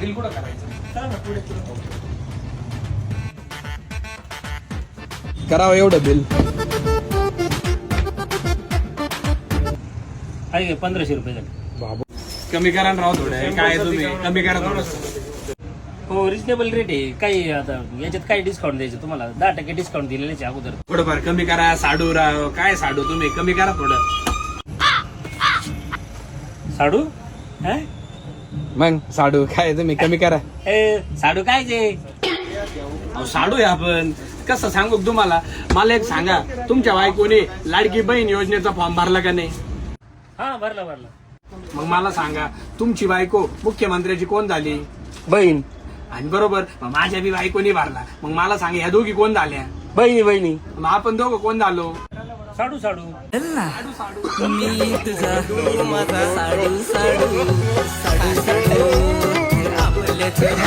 Bill कुठं करायचं. करावं एवढं बिल. आहे? पंधराशे रुपये झाले. कमी करा ना राव थोडं. काय तुम्ही? कमी करा थोडं. हो रिजनेबल रेट आहे. काही आता याच्यात काय डिस्काउंट द्यायचं तुम्हाला? दहा टक्के डिस्काउंट दिलेलेच आहे अगोदर. थोडंफार कमी करा. साडू राव काय साडू? तुम्ही कमी करा थोडं. साडू? हा? मग साडू काय तुम्ही कमी करा. ए, साडू काय जे अहो, साडू आहे आपण. कसं सांगू का तुम्हाला? मला एक सांगा तुमच्या बायकोने लाडकी बहीण योजनेचा फॉर्म भरला का नाही? हा भरला भरला. मग मला सांगा तुमची बायको मुख्यमंत्र्याची कोण झाली? बहीण. आणि बरोबर मग माझ्या बी बायकोनी भरला. मग मला सांगा ह्या दोघी कोण झाल्या? बहिणी बहिणी. मग आपण दोघं कोण झालो? साडू साडू. साडू साडू. Yeah.